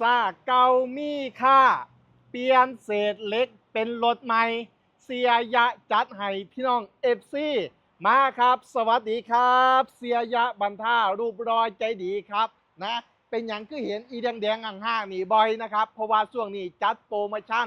ซาเก่ามีค่า เปลี่ยนเศษเหล็กเป็นรถใหม่ เสียยะจัดให้พี่น้องเอฟซีมาครับ สวัสดีครับ เสียยะบันท่ารูปรอยใจดีครับนะเป็นอย่างคือเห็นอีแดงๆห่างๆนี่บ่อยนะครับ เพราะว่าช่วงนี้จัดโปรโมชั่น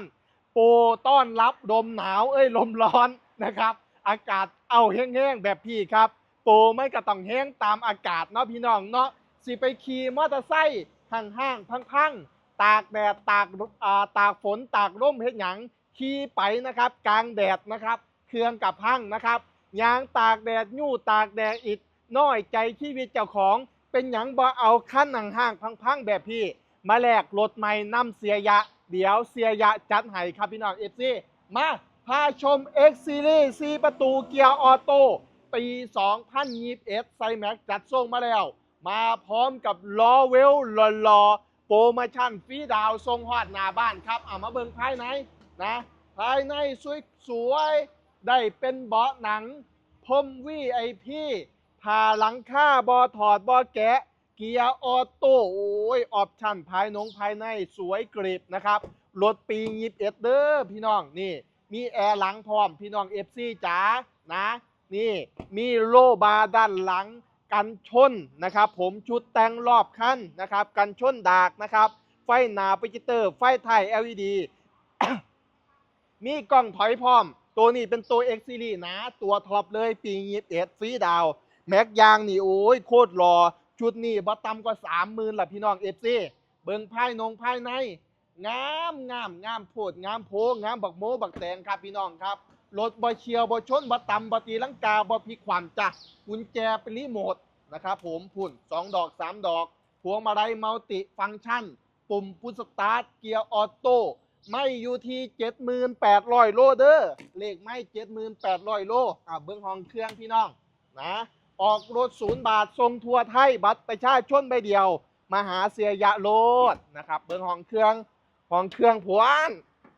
โปรต้อนรับลมหนาวเอ้ยลมร้อนนะครับ อากาศเอาแห้งๆแบบพี่ครับ โปรไม่ก็ต้องแห้งตามอากาศเนาะพี่น้องเนาะสิไปขี่มอเตอร์ไซค์ ห่างๆพังๆตากแดดตากอ่าตากฝนตากร่มเฮ็ดหยังขี่ไปนะครับ กลางแดดนะครับ เครื่องกับพังนะครับยางตากแดดยู่ตากแดดอิดน้อยใจชีวิตเจ้าของเป็นหยังบ่เอาขั้นห่างพังๆแบบพี่ มาแลกรถใหม่นำเสียยะ เดี๋ยวเสียยะจัดให้ครับพี่น้องเอฟซีมาพาชม X Series 4ประตูเกียร์ออโต้ปี 2021ไซแม็กจัดส่งมาแล้ว มาพร้อมกับล้อเวลหล่อๆโปรโมชั่นฟรีดาวทรงฮอดหน้าบ้านครับเอามาเบิ่งภายในนะภายในสวยๆได้เป็นเบาะหนังพรมวีไอพีผ่าหลังค่าบอถอดบอแกะ เกียร์ออโต้โอ้ยออปชั่นภายนงภายในสวยกริบนะครับรถปียิบเอ็ดเด้อพี่น้องนี่ มีแอร์หลังพร้อมพี่น้องเอฟซีจ๋านะ นี่มีโลบาร์ด้านหลัง กันชนนะครับ ผมชุดแต่งรอบคันนะครับ กันชนดากนะครับ ไฟหนาโปรเจคเตอร์ ไฟไทย LED มีกล้องถอยพร้อม ตัวนี้เป็นตัว X Series นะ ตัวท็อปเลยปี21ฟรีดาว แม็กยางนี่โอ้ยโคตรหล่อชุดนี้บ่ต่ำกว่า30,000ล่ะพี่น้อง FC เบิ่งภายนงภายใน งามงามงามโพดงามโพงามบักโมบักแตงครับพี่น้องครับ รถบ่เชียวบ่ชนบ่ต่ำบ่ตีลังกาบ่พลิกความจ้ะกุญแจเป็นรีโมทนะครับผมพุ่น 2 ดอก 3 ดอก พวงมาลัยมัลติฟังก์ชัน ปุ่มพุชสตาร์ท เกียร์ออโต้ไม่อยู่ที่78,000 โลเด้อเลขไม่78,000 โลอะเบิ้องห้องเครื่องพี่น้องนะออกรถศูนย์บาททรงทัวร์ไทยบัตรประชาชนใบเดียว มาหาเสียยะโลดนะครับ เบิ้องห้องเครื่องห้องเครื่องผวน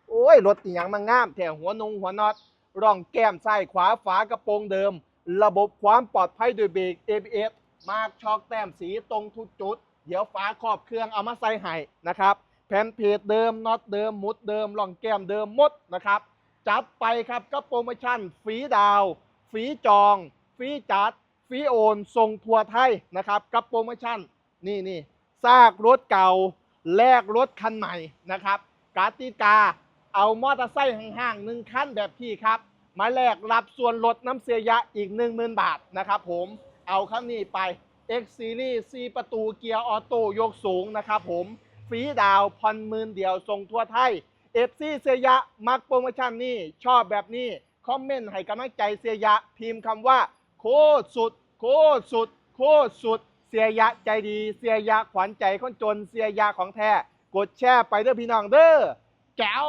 โอ้ยรถอียังมางามแถวหัวนงหัวน็อต ร่องแก้มซ้ายขวาฝากระโปรงเดิม ระบบความปลอดภัยด้วยเบรก ABS มาร์กช็อกแต้มสีตรงทุกจุด เดี๋ยวฝาครอบเครื่องเอามาใส่ให้นะครับ แผ่นเพจเดิมน็อตเดิมมุดเดิมร่องแก้มเดิมมดนะครับ จัดไปครับกับโปรโมชั่นฟรีดาวฟรีจอง ฟรีจัดฟรีโอนส่งทัวร์ไทยนะครับ กับโปรโมชั่นนี่นี่ซากรถเก่าแลกรถคันใหม่นะครับกติกา เอามอเตอร์ไซค์ห่างๆหนึ่งคันแบบพี่ครับมาแลกรับส่วนลดน้ำเสียยะอีก 10,000 บาทนะครับผมเอาคันนี้ไป X Series 4ประตูเกียร์ออโต้ยกสูงนะครับผมฟรีดาวน์ผ่อนหมื่นเดียวส่งทั่วไทย FC เสียยะ มักโปรโมชั่นนี้ชอบแบบนี้ คอมเมนต์ให้กำลังใจเสียยะ พิมพ์คำว่า โคตรสุด โคตรสุด โคตรสุด เสียยะใจดี เสียยะขวัญใจคนจนเสียยะของแท้ กดแชร์ไปเด้อพี่น้องเด้อ แก้ว